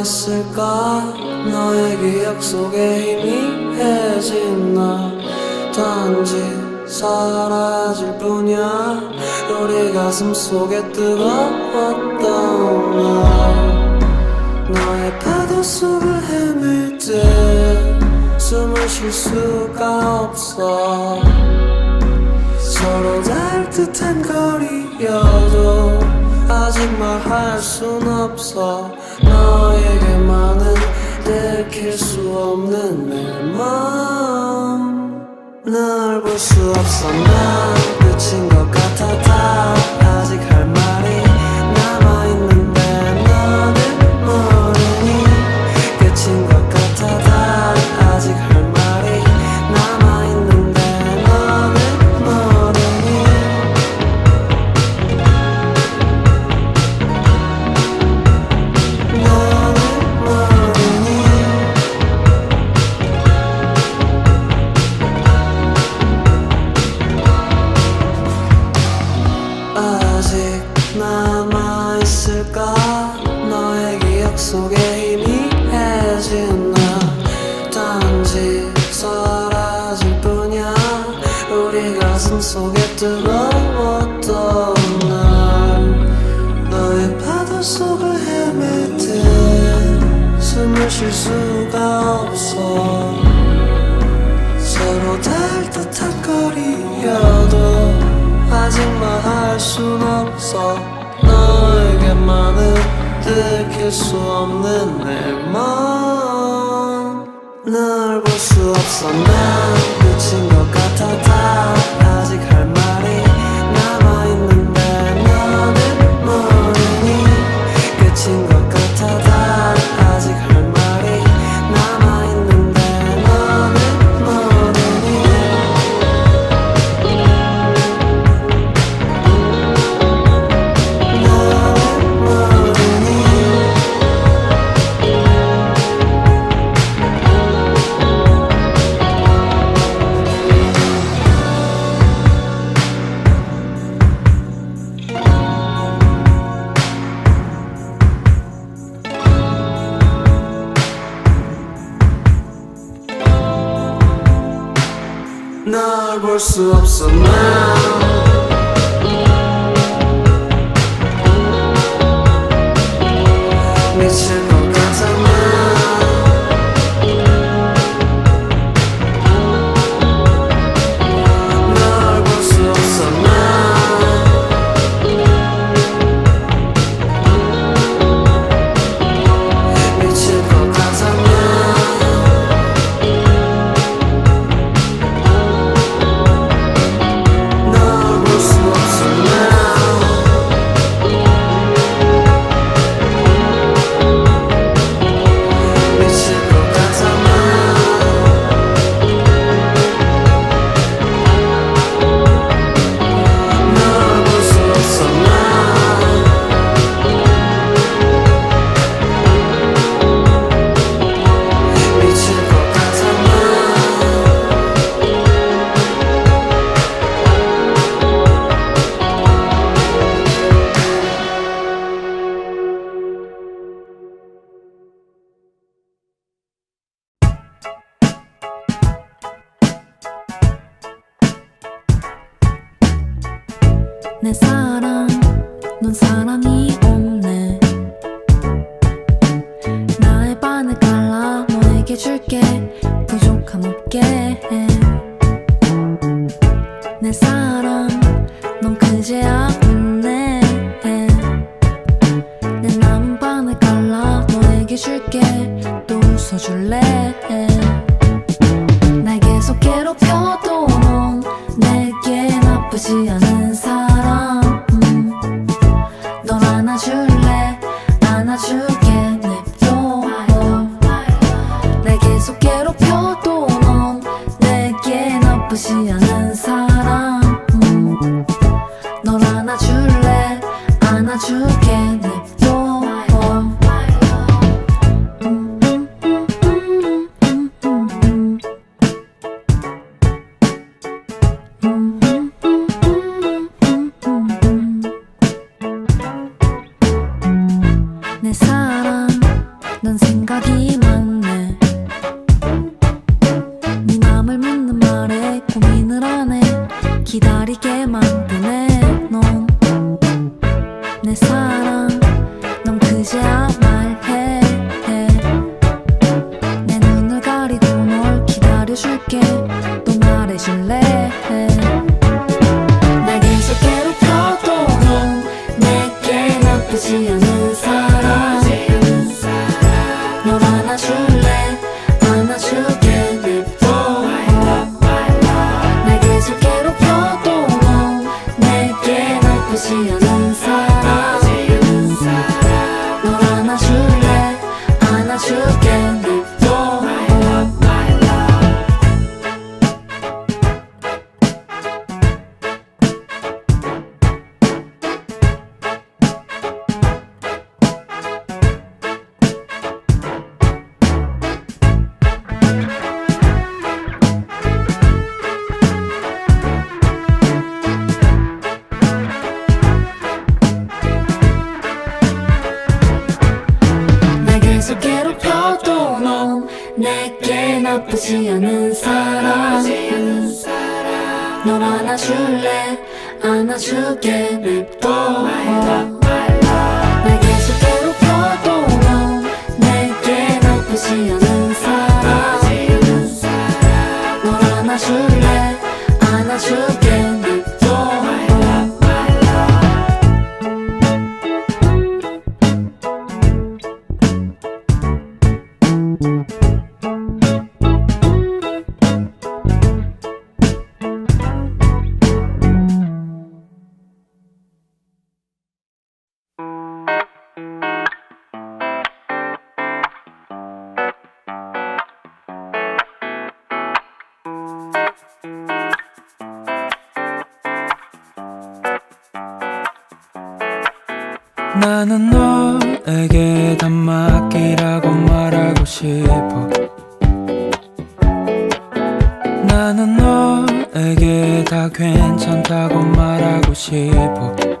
남아있을까? 너의 기억 속에 희미해진 나. 단지 사라질 뿐이야. 우리 가슴 속에 뜨거웠던 날 너의 파도 속을 헤맬 때 숨을 쉴 수가 없어. 서로 닿을 듯한 거리여도 아직 말할 순 없어 너에게만은 들킬 수 없는 내맘널 볼수 없어. 난 끝인 것 같아 가슴 속에 뜨거웠던 날 너의 파도 속을 때 숨을 쉴 수가 없어. 서로 닿을 듯한 거리여도 아직 말할 순 없어. 너에게만은 들킬 수 없는 내맘 널 볼 수 없어. 난 끝인 것 같아 다 아직 나 기다리게 만드네 넌 내 사랑. 말하고 싶어.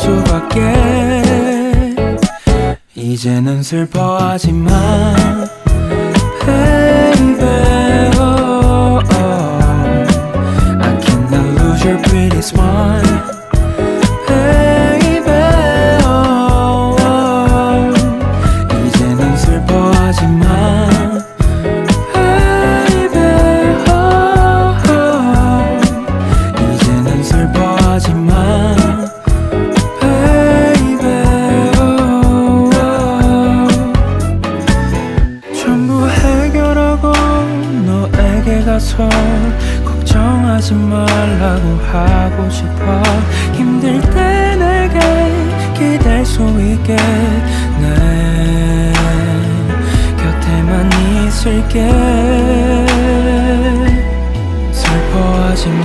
수밖에. 이제는 슬퍼하지만 달라고 하고 싶어. 힘들 때 내게 기댈 수 있게. 내 곁에만 있을게. 슬퍼하지 마.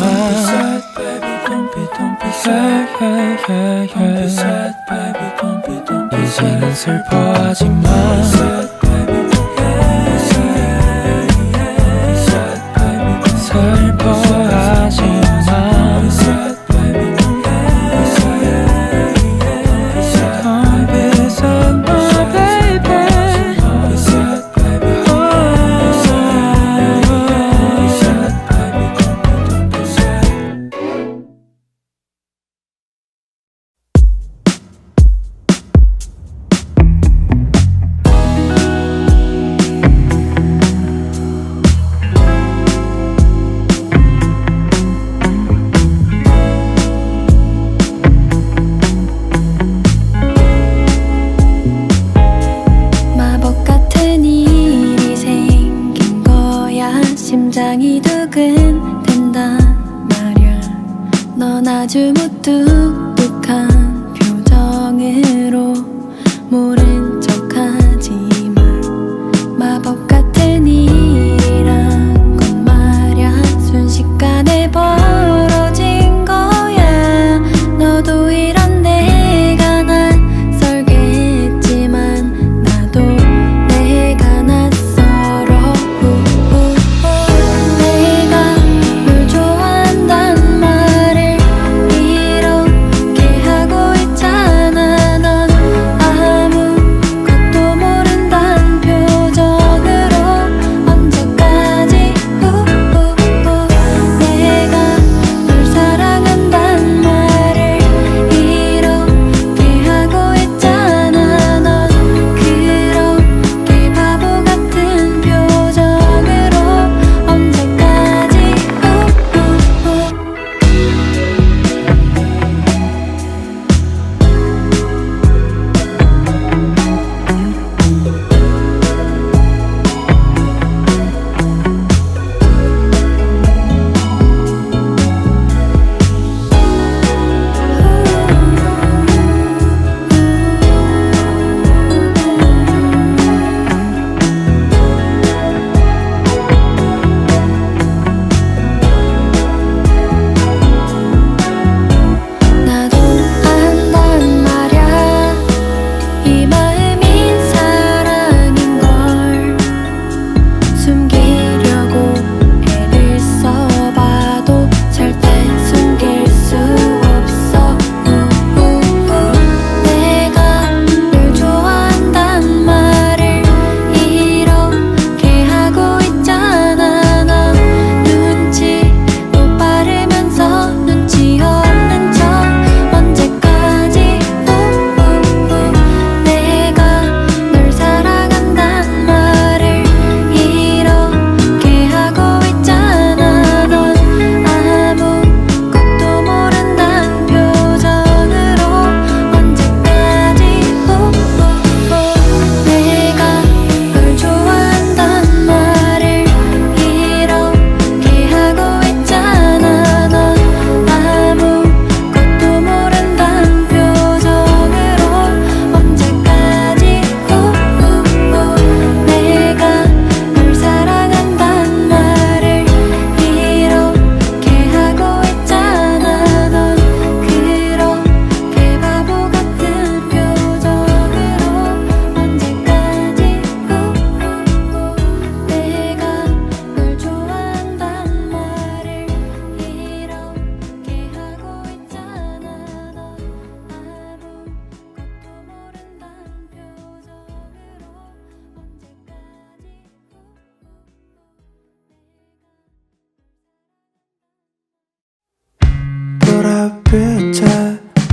네, 네, 이제는 슬퍼하지 마.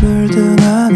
물든 하늘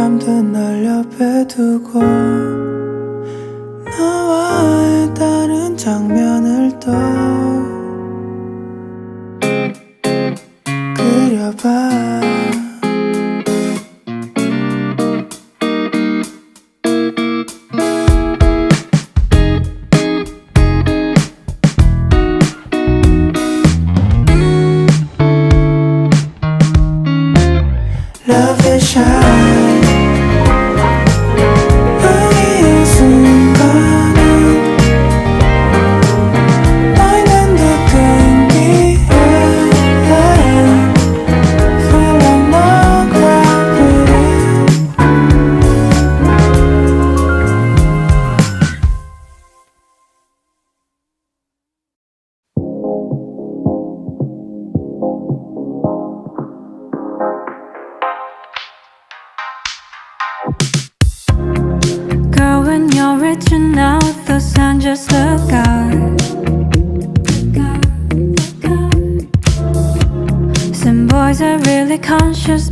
잠든 날 옆에 두고 나와의 다른 장면.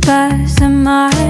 pass am I?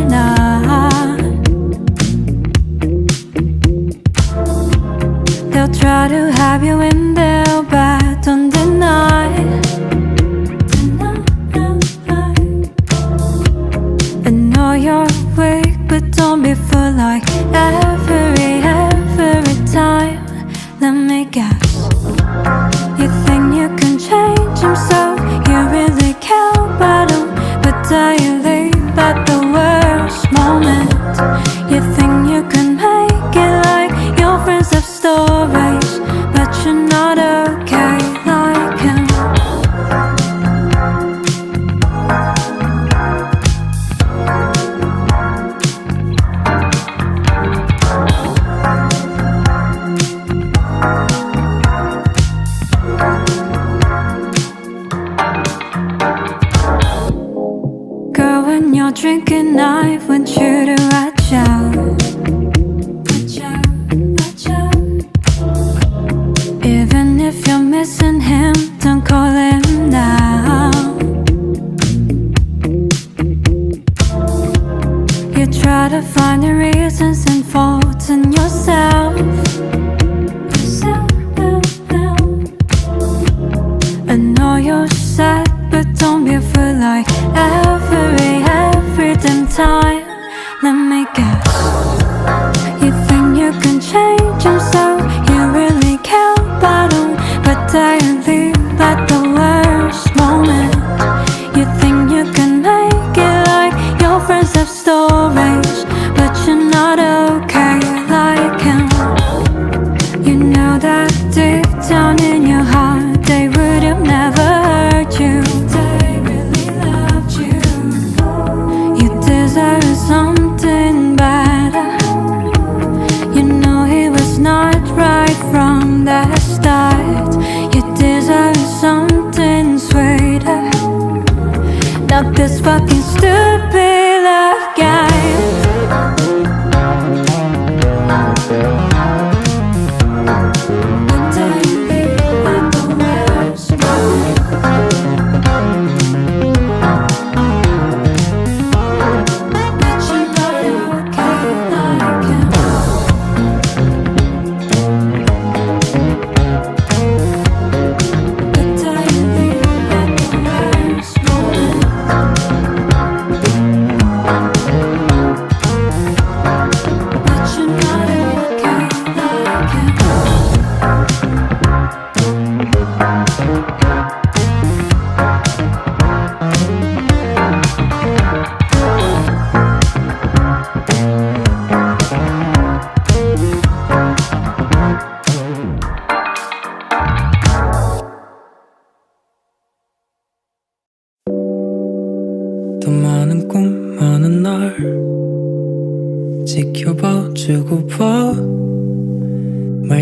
주고 봐말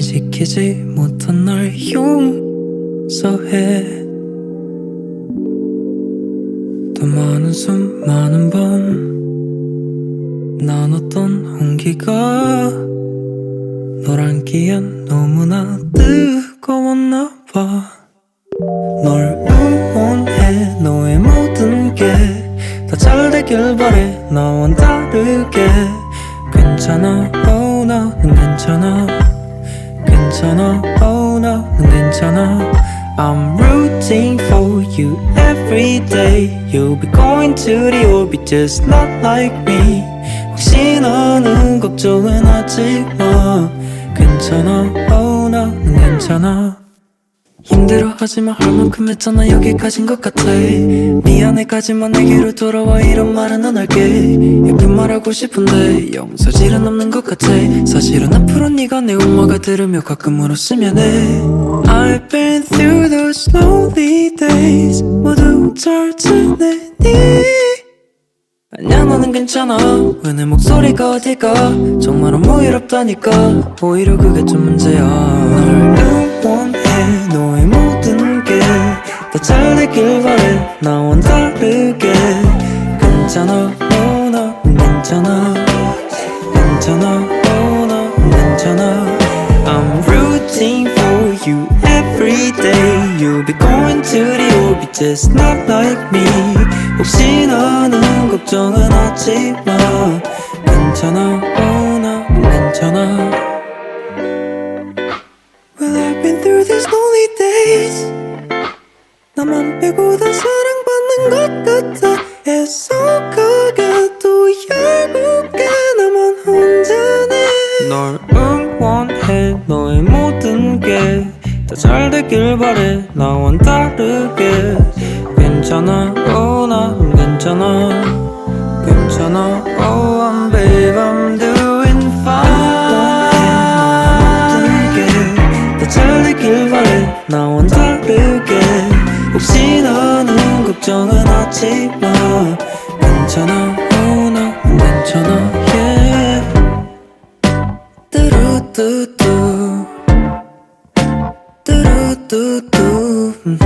지키지 못한 날 용서해. 더 많은 숨 많은 밤 나눴던 온기가 널 안기엔 너무나 뜨거웠나 봐. 널 응원해 너의 모든 게 다 잘 되길 바래. 나와 다르게 괜찮아 oh 나는 괜찮아 괜찮아 oh 나는 괜찮아 I'm rooting for you every day You'll be going to the orbit just not like me 혹시 너는 걱정은 하지 마 괜찮아 oh 나는 괜찮아 힘들어하지만 할 만큼 했잖아. 여기까진 것 같아. 미안해까지만 내게로 돌아와. 이런 말은 안 할게. 예쁜 말하고 싶은데 용서질은 없는 것 같아. 사실은 앞으로 네가 내 엄마가 들으며 가끔 울었으면 해 I've been through those lonely days. 모두 잘 지내니 아니야 너는 괜찮아. 왜 내 목소리가 어딜까? 정말 너무 이롭다니까. 오히려 그게 좀 문제야. 널 응원해 다잘 되길 바래 나와 다르게 괜찮아 oh, 나 괜찮아 괜찮아 oh, 나 괜찮아 I'm rooting for you every day You'll be going to the orbit just not like me 혹시 너는 걱정은 하지 마 괜찮아 oh, 난 괜찮아 Well I've been through these lonely days 나만 빼고 다 사랑받는 것 같아. 애석하게도 결국에 나만 혼자네. 널 응원해 너의 모든 게 다 잘 되길 바래. 나와 다르게. 괜찮아 oh 난 괜찮아. 괜찮아 oh 하지 마 괜찮아 oh 난 괜찮아 yeah. 뚜루뚜뚜. 뚜루뚜뚜 음,